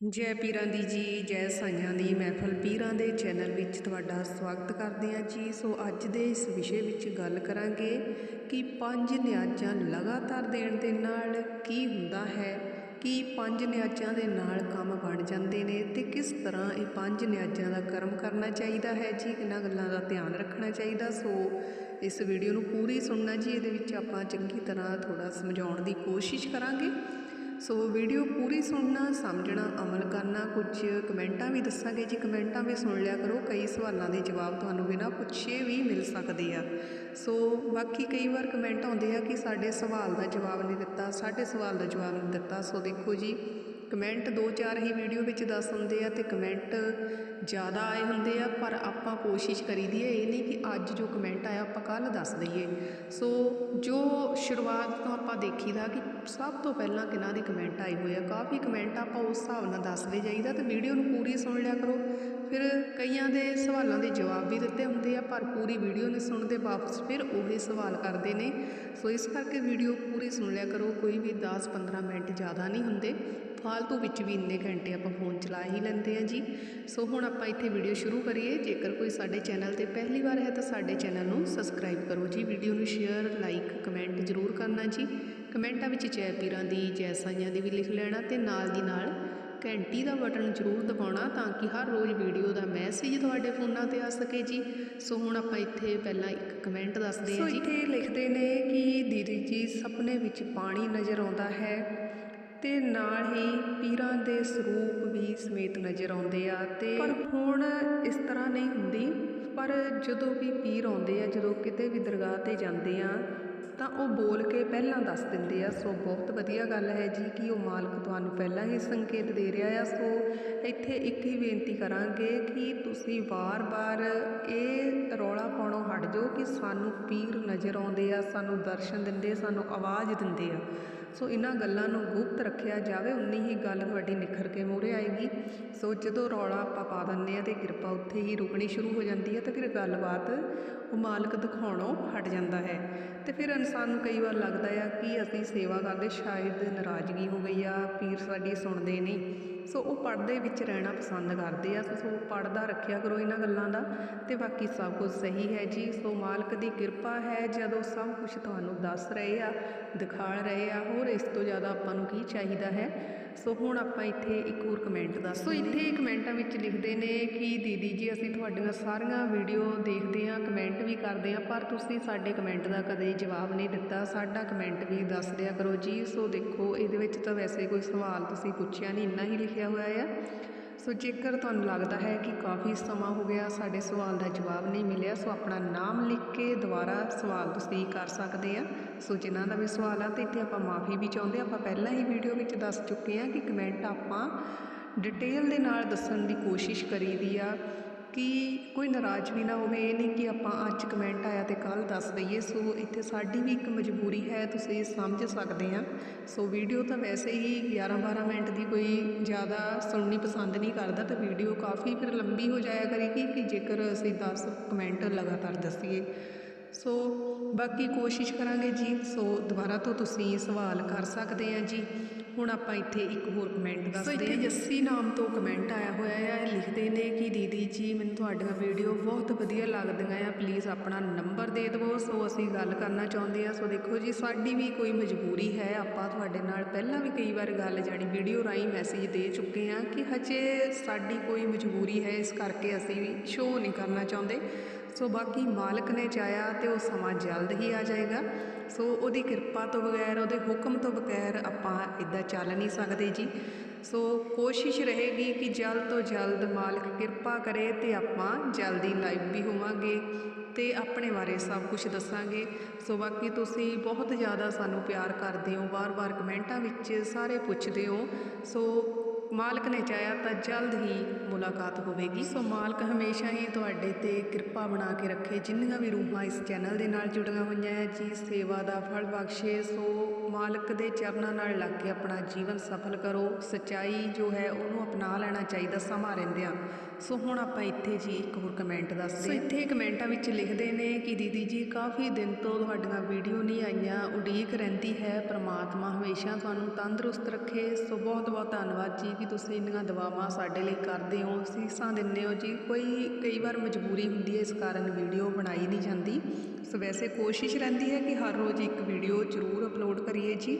ਜੈ ਪੀਰਾਂ ਦੀ ਜੀ, ਜੈ ਸਾਈਆਂ ਦੀ ਮਹਿਫਲ ਪੀਰਾਂ ਦੇ ਚੈਨਲ ਵਿੱਚ ਤੁਹਾਡਾ ਸਵਾਗਤ ਕਰਦੇ ਹਾਂ ਜੀ। ਸੋ ਅੱਜ ਦੇ ਇਸ ਵਿਸ਼ੇ ਵਿੱਚ ਗੱਲ ਕਰਾਂਗੇ ਕਿ ਪੰਜ ਨਿਆਜ਼ਾਂ ਲਗਾਤਾਰ ਦੇਣ ਦੇ ਨਾਲ ਕੀ ਹੁੰਦਾ ਹੈ, ਕਿ ਪੰਜ ਨਿਆਜ਼ਾਂ ਦੇ ਨਾਲ ਕੰਮ ਬਣ ਜਾਂਦੇ ਨੇ ਤੇ ਕਿਸ ਤਰ੍ਹਾਂ ਇਹ ਪੰਜ ਨਿਆਜ਼ਾਂ ਦਾ ਕਰਮ ਕਰਨਾ ਚਾਹੀਦਾ ਹੈ ਜੀ, ਇਹਨਾਂ ਗੱਲਾਂ ਦਾ ਧਿਆਨ ਰੱਖਣਾ ਚਾਹੀਦਾ। ਸੋ ਇਸ ਵੀਡੀਓ ਨੂੰ ਪੂਰੀ ਸੁਣਨਾ ਜੀ, ਇਹਦੇ ਵਿੱਚ ਆਪਾਂ ਚੰਗੀ ਤਰ੍ਹਾਂ ਥੋੜਾ ਸਮਝਾਉਣ ਦੀ ਕੋਸ਼ਿਸ਼ ਕਰਾਂਗੇ। ਸੋ ਵੀਡੀਓ ਪੂਰੀ ਸੁਣਨਾ, ਸਮਝਣਾ, ਅਮਲ ਕਰਨਾ ਕੁਝ ਕਮੈਂਟਾਂ ਵੀ ਦੱਸਾਂਗੇ ਜੀ। ਕਮੈਂਟਾਂ ਵੀ ਸੁਣ ਲਿਆ ਕਰੋ। ਕਈ ਸਵਾਲਾਂ ਦੇ ਜਵਾਬ ਤੁਹਾਨੂੰ ਬਿਨਾਂ ਪੁੱਛੇ ਵੀ ਮਿਲ ਸਕਦੇ ਆ। ਸੋ ਬਾਕੀ ਕਈ ਵਾਰ ਕਮੈਂਟ ਆਉਂਦੇ ਆ ਕਿ ਸਾਡੇ ਸਵਾਲ ਦਾ ਜਵਾਬ ਨਹੀਂ ਦਿੱਤਾ, ਸਾਡੇ ਸਵਾਲ ਦਾ ਜਵਾਬ ਨਹੀਂ ਦਿੱਤਾ। ਸੋ ਦੇਖੋ ਜੀ ਕਮੈਂਟ ਦੋ ਚਾਰ ਹੀ ਵੀਡੀਓ ਵਿੱਚ ਦੱਸ ਹੁੰਦੇ ਆ ਤੇ ਕਮੈਂਟ ਜ਼ਿਆਦਾ ਆਏ ਹੁੰਦੇ ਆ, ਪਰ ਆਪਾਂ ਕੋਸ਼ਿਸ਼ ਕਰੀਦੀ ਹੈ ਇਹ ਨਹੀਂ ਕਿ ਅੱਜ ਜੋ ਕਮੈਂਟ ਆਇਆ ਆਪਾਂ ਕੱਲ ਦੱਸ ਦਈਏ। ਸੋ ਜੋ ਸ਼ੁਰੂਆਤ ਤੋਂ ਆਪਾਂ ਦੇਖੀਦਾ ਕਿ ਸਭ ਤੋਂ ਪਹਿਲਾਂ ਕਿਹਨਾਂ ਦੇ ਕਮੈਂਟ ਆਈ ਹੋਏ ਆ, ਕਾਫੀ ਕਮੈਂਟ ਆਪਾਂ ਉਸ ਹਿਸਾਬ ਨਾਲ ਦੱਸਦੇ ਜਾਈਦਾ ਤੇ ਵੀਡੀਓ ਨੂੰ ਪੂਰੀ ਸੁਣ ਲਿਆ ਕਰੋ। ਫਿਰ ਕਈਆਂ ਦੇ ਸਵਾਲਾਂ ਦੇ ਜਵਾਬ ਵੀ ਦਿੱਤੇ ਹੁੰਦੇ ਆ, ਪਰ ਪੂਰੀ ਵੀਡੀਓ ਨਹੀਂ ਸੁਣਦੇ ਵਾਪਸ ਫਿਰ ਉਹੀ ਸਵਾਲ ਕਰਦੇ ਨੇ। ਸੋ ਇਸ ਕਰਕੇ ਵੀਡੀਓ ਪੂਰੀ ਸੁਣ ਲਿਆ ਕਰੋ, ਕੋਈ ਵੀ 10-15 ਮਿੰਟ ਜ਼ਿਆਦਾ ਨਹੀਂ ਹੁੰਦੇ। ਫਾਲਤੂ ਵਿੱਚ ਵੀ ਇੰਨੇ ਘੰਟੇ ਆਪਾਂ ਫੋਨ ਚਲਾ ਹੀ ਲੈਂਦੇ ਆ ਜੀ। ਸੋ ਹੁਣ ਆਪਾਂ ਇੱਥੇ ਵੀਡੀਓ ਸ਼ੁਰੂ ਕਰੀਏ। ਜੇਕਰ ਕੋਈ ਸਾਡੇ ਚੈਨਲ ਤੇ ਪਹਿਲੀ ਵਾਰ ਹੈ ਤਾਂ ਸਾਡੇ ਚੈਨਲ ਨੂੰ ਸਬਸਕ੍ਰਾਈਬ ਕਰੋ ਜੀ। ਵੀਡੀਓ ਨੂੰ ਸ਼ੇਅਰ, ਲਾਈਕ, ਕਮੈਂਟ ਜ਼ਰੂਰ ਕਰਨਾ ਜੀ। ਕਮੈਂਟਾਂ ਵਿੱਚ ਜੈ ਪੀਰਾਂ ਦੀ ਜੈ ਸਾਈਆਂ ਦੀ ਵੀ ਲਿਖ ਲੈਣਾ ਤੇ ਨਾਲ ਦੀ ਨਾਲ ਘੰਟੀ ਦਾ ਬਟਨ ਜ਼ਰੂਰ ਦਬਾਉਣਾ ਤਾਂ ਕਿ ਹਰ ਰੋਜ਼ ਵੀਡੀਓ ਦਾ ਮੈਸੇਜ ਤੁਹਾਡੇ ਫੋਨਾਂ ਤੇ ਆ ਸਕੇ ਜੀ। ਸੋ ਹੁਣ ਆਪਾਂ ਇੱਥੇ ਪਹਿਲਾਂ ਇੱਕ ਕਮੈਂਟ ਦੱਸਦੇ ਹਾਂ ਜੀ। ਇੱਥੇ ਲਿਖਦੇ ਨੇ ਕਿ ਦੀਦੀ ਜੀ ਸੁਪਨੇ ਵਿੱਚ ਪਾਣੀ ਨਜ਼ਰ ਆਉਂਦਾ ਹੈ ਤੇ ਨਾਲ ਹੀ ਪੀਰਾਂ ਦੇ ਸਰੂਪ ਵੀ ਸਮੇਤ ਨਜ਼ਰ ਆਉਂਦੇ ਆ ਤੇ ਪਰ ਹੁਣ ਇਸ ਤਰ੍ਹਾਂ ਨਹੀਂ ਹੁੰਦੀ। ਪਰ ਜਦੋਂ ਵੀ ਪੀਰ ਆਉਂਦੇ ਆ, ਜਦੋਂ ਕਿਤੇ ਵੀ ਦਰਗਾਹ ਤੇ ਜਾਂਦੇ ਆ, ਤਾਂ ਉਹ ਬੋਲ ਕੇ ਪਹਿਲਾਂ ਦੱਸ ਦਿੰਦੇ ਆ, ਸੋ ਬਹੁਤ ਵਧੀਆ ਗੱਲ ਹੈ ਜੀ ਕਿ ਉਹ ਮਾਲਕ ਤੁਹਾਨੂੰ ਪਹਿਲਾਂ ਹੀ ਸੰਕੇਤ ਦੇ ਰਿਹਾ ਆ। ਸੋ ਇੱਥੇ ਇੱਕ ਹੀ ਬੇਨਤੀ ਕਰਾਂਗੇ ਕਿ ਤੁਸੀਂ ਵਾਰ-ਵਾਰ ਇਹ ਰੌਲਾ ਪਾਉਣੋਂ ਹਟ ਜਾਓ ਕਿ ਸਾਨੂੰ ਪੀਰ ਨਜ਼ਰ ਆਉਂਦੇ ਆ, ਸਾਨੂੰ ਦਰਸ਼ਨ ਦਿੰਦੇ, ਸਾਨੂੰ ਆਵਾਜ਼ ਦਿੰਦੇ ਆ। ਸੋ ਇਹਨਾਂ ਗੱਲਾਂ ਨੂੰ ਗੁਪਤ ਰੱਖਿਆ ਜਾਵੇ। ਉਨੀ ਹੀ ਗੱਲ ਤੁਹਾਡੀ ਨਿਖਰ ਕੇ ਮੂਹਰੇ ਆਏਗੀ ਸੋ ਜਦੋਂ ਰੌਲਾ ਆਪਾਂ ਪਾ ਦਿੰਦੇ ਹਾਂ ਤੇ ਕਿਰਪਾ ਉੱਥੇ ਹੀ ਰੁਕਣੀ ਸ਼ੁਰੂ ਹੋ ਜਾਂਦੀ ਹੈ ਤਾਂ ਫਿਰ ਗੱਲਬਾਤ ਉਹ ਮਾਲਕ ਦਿਖਾਉਣੋਂ ਹਟ ਜਾਂਦਾ ਹੈ। ਤੇ ਫਿਰ ਇਨਸਾਨ ਨੂੰ ਕਈ ਵਾਰ ਲੱਗਦਾ ਆ ਕਿ ਅਸੀਂ ਸੇਵਾ ਕਰਦੇ ਸ਼ਾਇਦ ਨਾਰਾਜ਼ਗੀ ਹੋ ਗਈ ਆ, ਪੀਰ ਸਾਡੀ ਸੁਣਦੇ ਨਹੀਂ। ਸੋ ਉਹ ਪੜਦੇ ਵਿੱਚ ਰਹਿਣਾ ਪਸੰਦ ਕਰਦੇ ਆ। ਸੋ ਪੜਦਾ ਰੱਖਿਆ ਕਰੋ ਇਹਨਾਂ ਗੱਲਾਂ ਦਾ ਤੇ ਬਾਕੀ ਸਭ ਕੁਝ ਸਹੀ ਹੈ ਜੀ। ਸੋ ਮਾਲਕ ਦੀ ਕਿਰਪਾ ਹੈ ਜਦੋਂ ਸਭ ਕੁਝ ਤੁਹਾਨੂੰ ਦੱਸ ਰਹੇ ਆ, ਦਿਖਾ ਰਹੇ ਆ, ਹੋਰ ਇਸ ਤੋਂ ਜ਼ਿਆਦਾ ਆਪਾਂ ਨੂੰ ਕੀ ਚਾਹੀਦਾ ਹੈ? ਸੋ ਹੁਣ ਆਪਾਂ ਇੱਥੇ ਇੱਕ ਹੋਰ ਕਮੈਂਟ ਦੱਸ ਸੋ ਇੱਥੇ ਕਮੈਂਟਾਂ ਵਿੱਚ ਲਿਖਦੇ ਨੇ ਕਿ ਦੀਦੀ ਜੀ, ਅਸੀਂ ਤੁਹਾਡੀਆਂ ਸਾਰੀਆਂ ਵੀਡੀਓ ਦੇਖਦੇ ਹਾਂ ਕਮੈਂਟ ਵੀ ਕਰਦੇ ਹਾਂ, ਪਰ ਤੁਸੀਂ ਸਾਡੇ ਕਮੈਂਟ ਦਾ ਕਦੇ ਜਵਾਬ ਨਹੀਂ ਦਿੱਤਾ। ਸਾਡਾ ਕਮੈਂਟ ਵੀ ਦੱਸ ਦਿਆ ਕਰੋ ਜੀ। ਸੋ ਦੇਖੋ, ਇਹਦੇ ਵਿੱਚ ਤਾਂ ਵੈਸੇ ਕੋਈ ਸਵਾਲ ਤੁਸੀਂ ਪੁੱਛਿਆ ਨਹੀਂ ਇੰਨਾ ਹੀ ਲਿਖਿਆ ਹੋਇਆ ਆ। ਸੋ ਜੇਕਰ ਤੁਹਾਨੂੰ ਲੱਗਦਾ ਹੈ ਕਿ ਕਾਫੀ ਸਮਾਂ ਹੋ ਗਿਆ, ਸਾਡੇ ਸਵਾਲ ਦਾ ਜਵਾਬ ਨਹੀਂ ਮਿਲਿਆ, ਸੋ ਆਪਣਾ ਨਾਮ ਲਿਖ ਕੇ ਦੁਬਾਰਾ ਸਵਾਲ ਤੁਸੀਂ ਕਰ ਸਕਦੇ ਆ। ਸੋ ਜਿਨ੍ਹਾਂ ਦਾ ਵੀ ਸਵਾਲ ਆ, ਤੇ ਇੱਥੇ ਆਪਾਂ ਮਾਫੀ ਵੀ ਚਾਹੁੰਦੇ ਆਪਾਂ ਪਹਿਲਾਂ ਹੀ ਵੀਡੀਓ ਵਿੱਚ ਦੱਸ ਚੁੱਕੇ ਆ ਕਿ ਕਮੈਂਟ ਆਪਾਂ ਡਿਟੇਲ ਦੇ ਨਾਲ ਦੱਸਣ ਦੀ ਕੋਸ਼ਿਸ਼ ਕਰੀਦੀ ਆ। ਕਿ ਕੋਈ ਨਾਰਾਜ਼ ਵੀ ਨਾ ਹੋਵੇ, ਇਹ ਨਹੀਂ ਕਿ ਆਪਾਂ ਅੱਜ ਕਮੈਂਟ ਆਇਆ ਤੇ ਕੱਲ ਦੱਸ ਦਈਏ। ਸੋ ਇੱਥੇ ਸਾਡੀ ਵੀ ਇੱਕ ਮਜਬੂਰੀ ਹੈ, ਤੁਸੀਂ ਸਮਝ ਸਕਦੇ ਆ। ਸੋ ਵੀਡੀਓ ਤਾਂ ਵੈਸੇ ਹੀ 11-12 ਮਿੰਟ ਦੀ ਕੋਈ ਜ਼ਿਆਦਾ ਸੁਣਨੀ ਪਸੰਦ ਨਹੀਂ ਕਰਦਾ, ਤਾਂ ਵੀਡੀਓ ਕਾਫੀ ਫਿਰ ਲੰਬੀ ਹੋ ਜਾਇਆ ਕਰੇਗੀ ਕਿ ਜੇਕਰ ਅਸੀਂ 10 ਕਮੈਂਟ ਲਗਾਤਾਰ ਦੱਸੀਏ। ਸੋ ਬਾਕੀ ਕੋਸ਼ਿਸ਼ ਕਰਾਂਗੇ ਜੀ ਸੋ ਦੁਬਾਰਾ ਤੋਂ ਤੁਸੀਂ ਸਵਾਲ ਕਰ ਸਕਦੇ ਆ ਜੀ। ਹੁਣ ਆਪਾਂ ਇੱਥੇ ਇੱਕ ਹੋਰ ਕਮੈਂਟ ਦੱਸਦੇ ਸੋ ਇੱਥੇ ਜੱਸੀ ਨਾਮ ਤੋਂ ਕਮੈਂਟ ਆਇਆ ਹੋਇਆ ਹੈ ਲਿਖਦੇ ਨੇ ਕਿ ਦੀਦੀ ਜੀ ਮੈਨੂੰ ਤੁਹਾਡੀਆਂ ਵੀਡੀਓ ਬਹੁਤ ਵਧੀਆ ਲੱਗਦੀਆਂ ਆ। ਪਲੀਜ਼ ਆਪਣਾ ਨੰਬਰ ਦੇ ਦਿਵੋ ਸੋ ਅਸੀਂ ਗੱਲ ਕਰਨਾ ਚਾਹੁੰਦੇ ਆ। ਸੋ ਦੇਖੋ ਜੀ ਸਾਡੀ ਵੀ ਕੋਈ ਮਜਬੂਰੀ ਹੈ। ਆਪਾਂ ਤੁਹਾਡੇ ਨਾਲ ਪਹਿਲਾਂ ਵੀ ਕਈ ਵਾਰ ਗੱਲ ਜਾਣੀ ਵੀਡੀਓ ਰਾਹੀਂ ਮੈਸੇਜ ਦੇ ਚੁੱਕੇ ਆ ਕਿ ਹਜੇ ਸਾਡੀ ਕੋਈ ਮਜਬੂਰੀ ਹੈ। ਇਸ ਕਰਕੇ ਅਸੀਂ ਵੀ ਸ਼ੋਅ ਨਹੀਂ ਕਰਨਾ ਚਾਹੁੰਦੇ। ਸੋ ਬਾਕੀ ਮਾਲਕ ਨੇ ਚਾਹਿਆ ਤੇ ਉਹ ਸਮਾਂ ਜਲਦ ਹੀ ਆ ਜਾਏਗਾ। ਸੋ ਉਹਦੀ ਕਿਰਪਾ ਤੋਂ ਬਗੈਰ, ਉਹਦੇ ਹੁਕਮ ਤੋਂ ਬਗੈਰ ਆਪਾਂ ਇਦਾਂ ਚੱਲ ਨਹੀਂ ਸਕਦੇ ਜੀ। ਸੋ ਕੋਸ਼ਿਸ਼ ਰਹੇਗੀ ਕਿ ਜਲਦ ਤੋਂ ਜਲਦ ਮਾਲਕ ਕਿਰਪਾ ਕਰੇ ਤੇ ਆਪਾਂ ਜਲਦੀ ਲਾਈਵ ਵੀ ਹੋਵਾਂਗੇ ਤੇ ਆਪਣੇ ਬਾਰੇ ਸਭ ਕੁਝ ਦੱਸਾਂਗੇ। ਸੋ ਬਾਕੀ ਤੁਸੀਂ ਬਹੁਤ ਜ਼ਿਆਦਾ ਸਾਨੂੰ ਪਿਆਰ ਕਰਦੇ ਹੋ, ਵਾਰ-ਵਾਰ ਕਮੈਂਟਾਂ ਵਿੱਚ ਸਾਰੇ ਪੁੱਛਦੇ ਹੋ। ਸੋ ਮਾਲਕ ਨੇ ਚਾਹਿਆ ਤਾਂ ਜਲਦ ਹੀ ਮੁਲਾਕਾਤ ਹੋਵੇਗੀ। ਸੋ ਮਾਲਕ ਹਮੇਸ਼ਾ ਹੀ ਤੁਹਾਡੇ ਤੇ ਕਿਰਪਾ ਬਣਾ ਕੇ ਰੱਖੇ। ਜਿੰਨੀਆਂ ਵੀ ਰੂਹਾਂ ਇਸ ਚੈਨਲ ਦੇ ਨਾਲ ਜੁੜੀਆਂ ਹੋਈਆਂ ਹੈ ਜੀ ਸੇਵਾ ਦਾ ਫਲ ਬਖਸ਼ੇ ਸੋ ਮਾਲਕ ਦੇ ਚਰਨਾਂ ਨਾਲ ਲੱਗ ਕੇ ਆਪਣਾ ਜੀਵਨ ਸਫਲ ਕਰੋ। ਸਚਾਈ ਜੋ ਹੈ ਉਹਨੂੰ ਅਪਣਾ ਲੈਣਾ ਚਾਹੀਦਾ ਸਮਾਂ ਰਹਿੰਦਿਆਂ। ਸੋ ਹੁਣ ਆਪਾਂ ਇੱਥੇ ਜੀ ਇੱਕ ਹੋਰ ਕਮੈਂਟ ਦੱਸਦੇ ਸੋ ਇੱਥੇ ਕਮੈਂਟਾਂ ਵਿੱਚ ਲਿਖਦੇ ਨੇ ਕਿ ਦੀਦੀ ਜੀ ਕਾਫੀ ਦਿਨ ਤੋਂ ਤੁਹਾਡੀਆਂ ਵੀਡੀਓ ਨਹੀਂ ਆਈਆਂ ਉਡੀਕ ਰਹਿੰਦੀ ਹੈ ਪ੍ਰਮਾਤਮਾ ਹਮੇਸ਼ਾ ਤੁਹਾਨੂੰ ਤੰਦਰੁਸਤ ਰੱਖੇ। ਸੋ ਬਹੁਤ ਬਹੁਤ ਧੰਨਵਾਦ ਜੀ। ਕਿ ਤੁਸੀਂ ਇੰਨੀਆਂ ਦੁਆਵਾਂ ਸਾਡੇ ਲਈ ਕਰਦੇ ਹੋ, ਸੀਸਾਂ ਦਿੰਦੇ ਹੋ ਜੀ। ਕੋਈ, ਕਈ ਵਾਰ ਮਜਬੂਰੀ ਹੁੰਦੀ ਹੈ, ਇਸ ਕਾਰਨ ਵੀਡੀਓ ਬਣਾਈ ਨਹੀਂ ਜਾਂਦੀ। ਸੋ ਵੈਸੇ ਕੋਸ਼ਿਸ਼ ਰਹਿੰਦੀ ਹੈ ਕਿ ਹਰ ਰੋਜ਼ ਇੱਕ ਵੀਡੀਓ ਜ਼ਰੂਰ ਅਪਲੋਡ ਕਰੀਏ ਜੀ।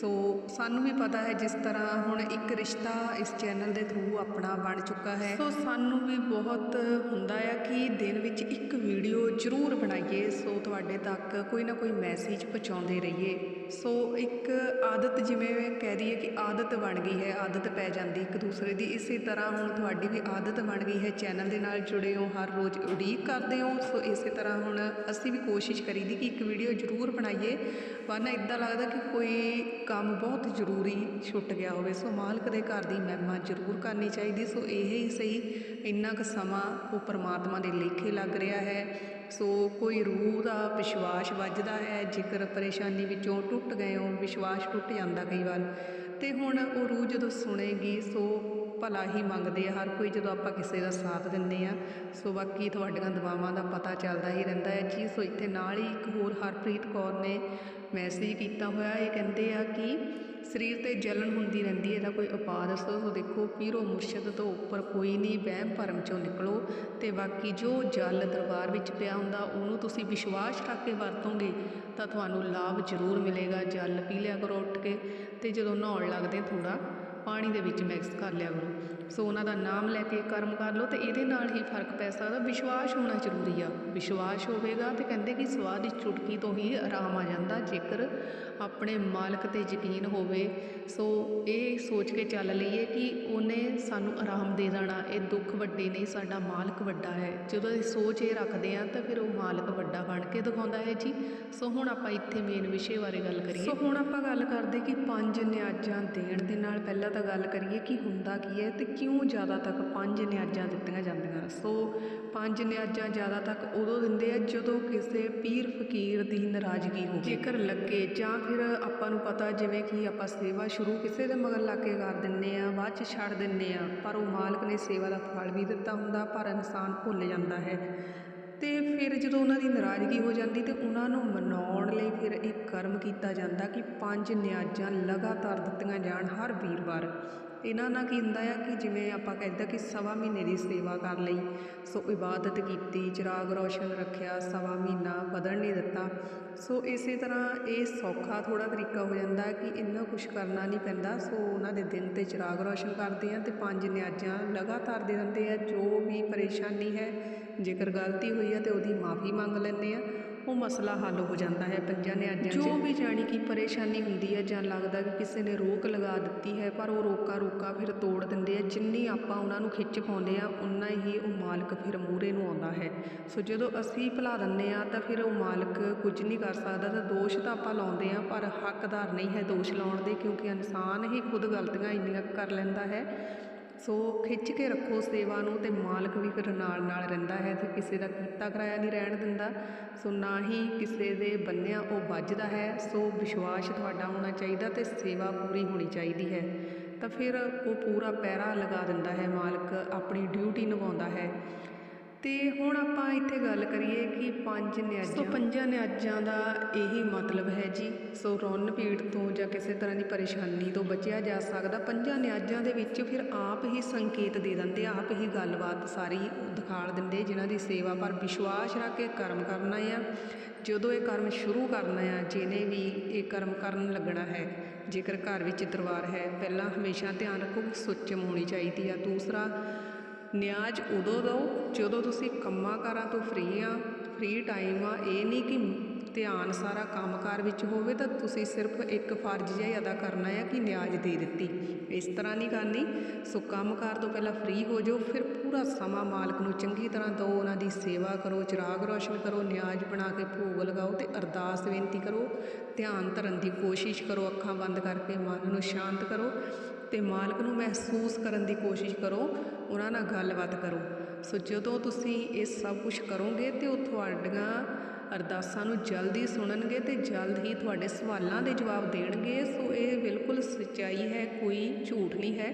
ਸੋ ਸਾਨੂੰ ਵੀ ਪਤਾ ਹੈ ਜਿਸ ਤਰ੍ਹਾਂ ਹੁਣ ਇੱਕ ਰਿਸ਼ਤਾ ਇਸ ਚੈਨਲ ਦੇ ਥਰੂ ਆਪਣਾ ਬਣ ਚੁੱਕਾ ਹੈ। ਸੋ ਸਾਨੂੰ ਵੀ ਬਹੁਤ ਹੁੰਦਾ ਆ ਕਿ ਦਿਨ ਵਿੱਚ ਇੱਕ ਵੀਡੀਓ ਜ਼ਰੂਰ ਬਣਾਈਏ। ਸੋ ਤੁਹਾਡੇ ਤੱਕ ਕੋਈ ਨਾ ਕੋਈ ਮੈਸੇਜ ਪਹੁੰਚਾਉਂਦੇ ਰਹੀਏ। ਸੋ ਇੱਕ ਆਦਤ ਜਿਵੇਂ ਕਹਿ ਦਈਏ ਕਿ ਆਦਤ ਬਣ ਗਈ ਹੈ, ਆਦਤ ਪੈ ਜਾਂਦੀ ਇੱਕ ਦੂਸਰੇ ਦੀ, ਇਸੇ ਤਰ੍ਹਾਂ ਹੁਣ ਤੁਹਾਡੀ ਵੀ ਆਦਤ ਬਣ ਗਈ ਹੈ, ਚੈਨਲ ਦੇ ਨਾਲ ਜੁੜੇ ਹੋ, ਹਰ ਰੋਜ਼ ਉਡੀਕ ਕਰਦੇ ਹੋ, ਸੋ ਇਸੇ ਤਰ੍ਹਾਂ ਹੁਣ ਅਸੀਂ ਵੀ ਕੋਸ਼ਿਸ਼ ਕਰੀਦੀ ਕਿ ਇੱਕ ਵੀਡੀਓ ਜ਼ਰੂਰ ਬਣਾਈਏ। ਵਰਨਾ ਇਦਾਂ ਲੱਗਦਾ ਕਿ ਕੋਈ ਕੰਮ ਬਹੁਤ ਜ਼ਰੂਰੀ ਛੁੱਟ ਗਿਆ ਹੋਵੇ, ਸੋ ਮਾਲਕ ਦੇ ਘਰ ਦੀ ਮਹਿਮਾ ਜ਼ਰੂਰ ਕਰਨੀ ਚਾਹੀਦੀ, ਸੋ ਇਹ ਹੀ ਸਹੀ ਇੰਨਾ ਕੁ ਸਮਾਂ ਉਹ ਪਰਮਾਤਮਾ ਦੇ ਲੇਖੇ ਲੱਗ ਰਿਹਾ ਹੈ। ਸੋ ਕੋਈ ਰੂਹ ਦਾ ਵਿਸ਼ਵਾਸ ਵੱਜਦਾ ਹੈ? ਜੇਕਰ ਪਰੇਸ਼ਾਨੀ ਵਿੱਚੋਂ ਟੁੱਟ ਗਏ ਹੋ ਵਿਸ਼ਵਾਸ ਟੁੱਟ ਜਾਂਦਾ ਕਈ ਵਾਰ। ਤੇ ਹੁਣ ਉਹ ਰੂਹ ਜਦੋਂ ਸੁਣੇਗੀ, ਸੋ ਭਲਾ ਹੀ ਮੰਗਦੇ ਆ। ਹਰ ਕੋਈ ਜਦੋਂ ਆਪਾਂ ਕਿਸੇ ਦਾ ਸਾਥ ਦਿੰਦੇ ਆ, ਸੋ ਬਾਕੀ ਤੁਹਾਡੀਆਂ ਦੁਆਵਾਂ ਦਾ ਪਤਾ ਚੱਲਦਾ ਹੀ ਰਹਿੰਦਾ ਹੈ। ਜੀ, ਸੋ ਇੱਥੇ ਨਾਲ ਹੀ ਇੱਕ ਹੋਰ ਹਰਪ੍ਰੀਤ ਕੌਰ ਨੇ ਮੈਸੇਜ ਕੀਤਾ ਹੋਇਆ, ਇਹ ਕਹਿੰਦੇ ਆ ਕਿ ਸਰੀਰ ਤੇ ਜਲਨ ਹੁੰਦੀ ਰਹਿੰਦੀ ਹੈ, ਇਹਦਾ ਕੋਈ ਉਪਾਅ ਦੱਸੋ ਸੋ ਦੇਖੋ ਪੀਰੋ ਮੁਰਸ਼ਦ ਤੋਂ ਉੱਪਰ ਕੋਈ ਨਹੀਂ, ਵਹਿਮ ਭਰਮ ਚੋਂ ਨਿਕਲੋ ਤੇ ਬਾਕੀ ਜੋ ਜਲ ਦਰਬਾਰ ਵਿੱਚ ਪਿਆ ਹੁੰਦਾ, ਉਹਨੂੰ ਤੁਸੀਂ ਵਿਸ਼ਵਾਸ ਰੱਖ ਕੇ ਵਰਤੋਗੇ ਤਾਂ ਤੁਹਾਨੂੰ ਲਾਭ ਜ਼ਰੂਰ ਮਿਲੇਗਾ। ਜਲ ਪੀ ਲਿਆ ਕਰੋ ਉੱਠ ਕੇ ਤੇ ਜਦੋਂ ਨਹਾਉਣ ਲੱਗਦੇ ਥੋੜਾ ਪਾਣੀ ਦੇ ਵਿੱਚ ਮਿਕਸ ਕਰ ਲਿਆ ਕਰੋ। ਸੋ ਉਹਨਾਂ ਦਾ ਨਾਮ ਲੈ ਕੇ ਕਰਮ ਕਰ ਲਓ ਤੇ ਇਹਦੇ ਨਾਲ ਹੀ ਫ਼ਰਕ ਪੈ ਸਕਦਾ। ਵਿਸ਼ਵਾਸ ਹੋਣਾ ਜ਼ਰੂਰੀ ਆ। ਵਿਸ਼ਵਾਸ ਹੋਵੇਗਾ ਤੇ ਕਹਿੰਦੇ ਕਿ ਸਵਾਦ ਦੀ ਚੁਟਕੀ ਤੋਂ ਹੀ ਆਰਾਮ ਆ ਜਾਂਦਾ। ਜੇਕਰ ਆਪਣੇ ਮਾਲਕ ਤੇ ਯਕੀਨ ਹੋਵੇ ਸੋ ਇਹ ਸੋਚ ਕੇ ਚੱਲ ਲਈਏ ਕਿ ਉਹਨੇ ਸਾਨੂੰ ਆਰਾਮ ਦੇ ਦੇਣਾ। ਇਹ ਦੁੱਖ ਵੱਡੇ ਨਹੀਂ ਸਾਡਾ ਮਾਲਕ ਵੱਡਾ ਹੈ। ਜਦੋਂ ਇਹ ਸੋਚ ਇਹ ਰੱਖਦੇ ਆ ਤਾਂ ਫਿਰ ਉਹ ਮਾਲਕ ਵੱਡਾ ਬਣ ਕੇ ਦਿਖਾਉਂਦਾ ਹੈ ਜੀ। ਸੋ ਹੁਣ ਆਪਾਂ ਇੱਥੇ ਮੇਨ ਵਿਸ਼ੇ ਬਾਰੇ ਗੱਲ ਕਰੀਏ। ਸੋ ਹੁਣ ਆਪਾਂ ਗੱਲ ਕਰਦੇ ਕਿ ਪੰਜ ਨਿਆਜ਼ਾਂ ਦੇਣ ਦੇ ਨਾਲ ਪਹਿਲਾਂ ਤਾਂ ਗੱਲ ਕਰੀਏ ਕਿ ਹੁੰਦਾ ਕੀ ਹੈ ਅਤੇ ਕਿਉਂ ਜ਼ਿਆਦਾ ਤੱਕ ਪੰਜ ਨਿਆਜ਼ਾਂ ਦਿੱਤੀਆਂ ਜਾਂਦੀਆਂ ਸੋ ਪੰਜ ਨਿਆਜ਼ਾਂ ਜ਼ਿਆਦਾ ਤੱਕ ਉਦੋਂ ਦਿੰਦੇ ਆ ਜਦੋਂ ਕਿਸੇ ਪੀਰ ਫਕੀਰ ਦੀ ਨਾਰਾਜ਼ਗੀ ਹੋਵੇ। ਜੇਕਰ ਲੱਗੇ ਜਾਂ ਫਿਰ ਆਪਾਂ ਨੂੰ ਪਤਾ ਜਿਵੇਂ ਕਿ ਆਪਾਂ ਸੇਵਾ ਸ਼ੁਰੂ ਕਿਸੇ ਦੇ ਮਗਰ ਲੱਗ ਕੇ ਕਰ ਦਿੰਨੇ ਆ, ਬਾਅਦ ਚ ਛੱਡ ਦਿੰਨੇ ਆ, ਪਰ ਉਹ ਮਾਲਕ ਨੇ ਸੇਵਾ ਦਾ ਫਲ ਵੀ ਦਿੱਤਾ ਹੁੰਦਾ, ਪਰ ਇਨਸਾਨ ਭੁੱਲ ਜਾਂਦਾ ਹੈ। ਅਤੇ ਫਿਰ ਜਦੋਂ ਉਹਨਾਂ ਦੀ ਨਾਰਾਜ਼ਗੀ ਹੋ ਜਾਂਦੀ ਤਾਂ ਉਹਨਾਂ ਨੂੰ ਮਨਾਉਣ ਲਈ ਫਿਰ ਇਹ ਕਰਮ ਕੀਤਾ ਜਾਂਦਾ ਕਿ ਪੰਜ ਨਿਆਜ਼ਾਂ ਲਗਾਤਾਰ ਦਿੱਤੀਆਂ ਜਾਣ ਹਰ ਵੀਰਵਾਰ। ਇਹਨਾਂ ਨਾਲ ਕੀ ਹੁੰਦਾ ਆ ਕਿ ਜਿਵੇਂ ਆਪਾਂ ਕਹਿੰਦਾ ਕਿ ਸਵਾ ਮਹੀਨੇ ਦੀ ਸੇਵਾ ਕਰ ਲਈ, ਸੋ ਇਬਾਦਤ ਕੀਤੀ, ਚਿਰਾਗ ਰੋਸ਼ਨ ਰੱਖਿਆ, ਸਵਾ ਮਹੀਨਾ ਵਧਣ ਨਹੀਂ ਦਿੱਤਾ। ਸੋ ਇਸੇ ਤਰ੍ਹਾਂ ਇਹ ਸੌਖਾ ਥੋੜਾ ਤਰੀਕਾ ਹੋ ਜਾਂਦਾ ਕਿ ਇੰਨਾ ਕੁਝ ਕਰਨਾ ਨਹੀਂ ਪੈਂਦਾ, ਸੋ ਉਹਨਾਂ ਦੇ ਦਿਨ ਤੇ ਚਿਰਾਗ ਰੋਸ਼ਨ ਕਰਦੇ ਆ ਤੇ ਪੰਜ ਨਿਆਜ਼ਾਂ ਲਗਾਤਾਰ ਦੇ ਦਿੰਦੇ ਆ, ਜੋ ਵੀ ਪਰੇਸ਼ਾਨੀ ਹੈ ਜੇਕਰ ਗਲਤੀ ਹੋਈ ਆ ਤੇ ਉਹਦੀ ਮਾਫੀ ਮੰਗ ਲੈਂਦੇ ਆ, ਉਹ ਮਸਲਾ ਹੱਲ ਹੋ ਜਾਂਦਾ ਹੈ ਪੰਜਾਂ ਨੇ ਅੱਜ ਜੋ ਵੀ ਜਾਣੀ ਕਿ ਪਰੇਸ਼ਾਨੀ ਹੁੰਦੀ ਹੈ ਜਾਂ ਲੱਗਦਾ ਕਿ ਕਿਸੇ ਨੇ ਰੋਕ ਲਗਾ ਦਿੱਤੀ ਹੈ, ਪਰ ਉਹ ਰੋਕਾ ਰੋਕਾ ਫਿਰ ਤੋੜ ਦਿੰਦੇ ਆ, ਜਿੰਨੀ ਆਪਾਂ ਉਹਨਾਂ ਨੂੰ ਖਿੱਚ ਪਾਉਂਦੇ ਆ ਉਨਾ ਹੀ ਉਹ ਮਾਲਕ ਫਿਰ ਮੂਰੇ ਨੂੰ ਆਉਂਦਾ ਹੈ। ਸੋ ਜਦੋਂ ਅਸੀਂ ਭੁਲਾ ਦਿੰਦੇ ਆ, ਤਾਂ ਫਿਰ ਉਹ ਮਾਲਕ ਕੁਝ ਨਹੀਂ ਕਰ ਸਕਦਾ, ਤਾਂ ਦੋਸ਼ ਤਾਂ ਆਪਾਂ ਲਾਉਂਦੇ ਆ, ਪਰ ਹੱਕਦਾਰ ਨਹੀਂ ਹੈ ਦੋਸ਼ ਲਾਉਣ ਦੇ, ਕਿਉਂਕਿ ਇਨਸਾਨ ਹੀ ਖੁਦ ਗਲਤੀਆਂ ਇੰਨੀਆਂ ਕਰ ਲੈਂਦਾ ਹੈ। ਸੋ ਖਿੱਚ ਕੇ ਰੱਖੋ ਸੇਵਾ ਨੂੰ ਤੇ ਮਾਲਕ ਵੀ ਫਿਰ ਨਾਲ ਨਾਲ ਰਹਿੰਦਾ ਹੈ ਤੇ ਕਿਸੇ ਦਾ ਕੀਤਾ ਕਰਾਇਆ ਨਹੀਂ ਰਹਿਣ ਦਿੰਦਾ। ਸੋ ਨਾ ਹੀ ਕਿਸੇ ਦੇ ਬੰਨਿਆ ਉਹ ਵੱਜਦਾ ਹੈ। ਸੋ ਵਿਸ਼ਵਾਸ ਤੁਹਾਡਾ ਹੋਣਾ ਚਾਹੀਦਾ ਤੇ ਸੇਵਾ ਪੂਰੀ ਹੋਣੀ ਚਾਹੀਦੀ ਹੈ। ਤਾਂ ਫਿਰ ਉਹ ਪੂਰਾ ਪੈਰਾ ਲਗਾ ਦਿੰਦਾ ਹੈ ਮਾਲਕ, ਆਪਣੀ ਡਿਊਟੀ ਨਿਭਾਉਂਦਾ ਹੈ। ਅਤੇ ਹੁਣ ਆਪਾਂ ਇੱਥੇ ਗੱਲ ਕਰੀਏ ਕਿ ਪੰਜ ਨਿਆਜ਼ਾਂ। ਸੋ ਪੰਜਾਂ ਨਿਆਜ਼ਾਂ ਦਾ ਇਹੀ ਮਤਲਬ ਹੈ ਜੀ। ਸੋ ਰੌਣ ਪੀੜ ਤੋਂ ਜਾਂ ਕਿਸੇ ਤਰ੍ਹਾਂ ਦੀ ਪਰੇਸ਼ਾਨੀ ਤੋਂ ਬਚਿਆ ਜਾ ਸਕਦਾ। ਪੰਜਾਂ ਨਿਆਜ਼ਾਂ ਦੇ ਵਿੱਚ ਫਿਰ ਆਪ ਹੀ ਸੰਕੇਤ ਦੇ ਦਿੰਦੇ, ਆਪ ਹੀ ਗੱਲਬਾਤ ਸਾਰੀ ਦਿਖਾਲ ਦਿੰਦੇ, ਜਿਨ੍ਹਾਂ ਦੀ ਸੇਵਾ ਪਰ ਵਿਸ਼ਵਾਸ ਰੱਖ ਕੇ ਕਰਮ ਕਰਨਾ ਆ। ਜਦੋਂ ਇਹ ਕਰਮ ਸ਼ੁਰੂ ਕਰਨਾ ਆ, ਜਿਹਨੇ ਵੀ ਇਹ ਕਰਮ ਕਰਨ ਲੱਗਣਾ ਹੈ, ਜੇਕਰ ਘਰ ਵਿੱਚ ਦਰਬਾਰ ਹੈ, ਪਹਿਲਾਂ ਹਮੇਸ਼ਾ ਧਿਆਨ ਰੱਖੋ ਸੁੱਚਮ ਹੋਣੀ ਚਾਹੀਦੀ ਆ। ਦੂਸਰਾ ਨਿਆਜ਼ ਉਦੋਂ ਦਿਓ ਜਦੋਂ ਤੁਸੀਂ ਕੰਮਾਂ ਕਾਰਾਂ ਤੋਂ ਫ੍ਰੀ ਆ ਫ੍ਰੀ ਟਾਈਮ ਆ, ਇਹ ਨਹੀਂ ਕਿ ਧਿਆਨ ਸਾਰਾ ਕੰਮਕਾਰ ਵਿੱਚ ਹੋਵੇ ਤਾਂ ਤੁਸੀਂ ਸਿਰਫ ਇੱਕ ਫਰਜ਼ ਜਿਹਾ ਹੀ ਅਦਾ ਕਰਨਾ ਹੈ ਕਿ ਨਿਆਜ਼ ਦੇ ਦਿੱਤੀ। ਇਸ ਤਰ੍ਹਾਂ ਨਹੀਂ ਕਰਨੀ। ਸੋ ਕੰਮਕਾਰ ਤੋਂ ਪਹਿਲਾਂ ਫ੍ਰੀ ਹੋ ਜਾਓ, ਫਿਰ ਪੂਰਾ ਸਮਾਂ ਮਾਲਕ ਨੂੰ ਚੰਗੀ ਤਰ੍ਹਾਂ ਦਿਓ, ਉਹਨਾਂ ਦੀ ਸੇਵਾ ਕਰੋ, ਚਿਰਾਗ ਰੋਸ਼ਨ ਕਰੋ, ਨਿਆਜ਼ ਬਣਾ ਕੇ ਭੋਗ ਲਗਾਓ ਤੇ ਅਰਦਾਸ ਬੇਨਤੀ ਕਰੋ, ਧਿਆਨ ਧਰਨ ਦੀ ਕੋਸ਼ਿਸ਼ ਕਰੋ, ਅੱਖਾਂ ਬੰਦ ਕਰਕੇ ਮਨ ਨੂੰ ਸ਼ਾਂਤ ਕਰੋ ਤੇ ਮਾਲਕ ਨੂੰ ਮਹਿਸੂਸ ਕਰਨ ਦੀ ਕੋਸ਼ਿਸ਼ ਕਰੋ ਉਹਨਾਂ ਨਾਲ ਗੱਲਬਾਤ ਕਰੋ। ਸੋ ਜਦੋਂ ਤੁਸੀਂ ਇਹ ਸਭ ਕੁਝ ਕਰੋਗੇ ਤੇ ਉਹ ਤੁਹਾਡੀਆਂ ਅਰਦਾਸਾਂ ਨੂੰ ਜਲਦੀ ਸੁਣਨਗੇ ਤੇ ਜਲਦ ਹੀ ਤੁਹਾਡੇ ਸਵਾਲਾਂ ਦੇ ਜਵਾਬ ਦੇਣਗੇ। ਸੋ ਇਹ ਬਿਲਕੁਲ ਸੱਚਾਈ ਹੈ, ਕੋਈ ਝੂਠ ਨਹੀਂ ਹੈ।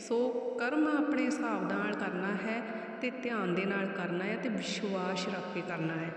ਸੋ ਕਰਮ ਆਪਣੇ ਹਿਸਾਬ ਨਾਲ ਕਰਨਾ ਹੈ ਤੇ ਧਿਆਨ ਦੇ ਨਾਲ ਕਰਨਾ ਹੈ ਤੇ ਵਿਸ਼ਵਾਸ ਰੱਖ ਕੇ ਕਰਨਾ ਹੈ।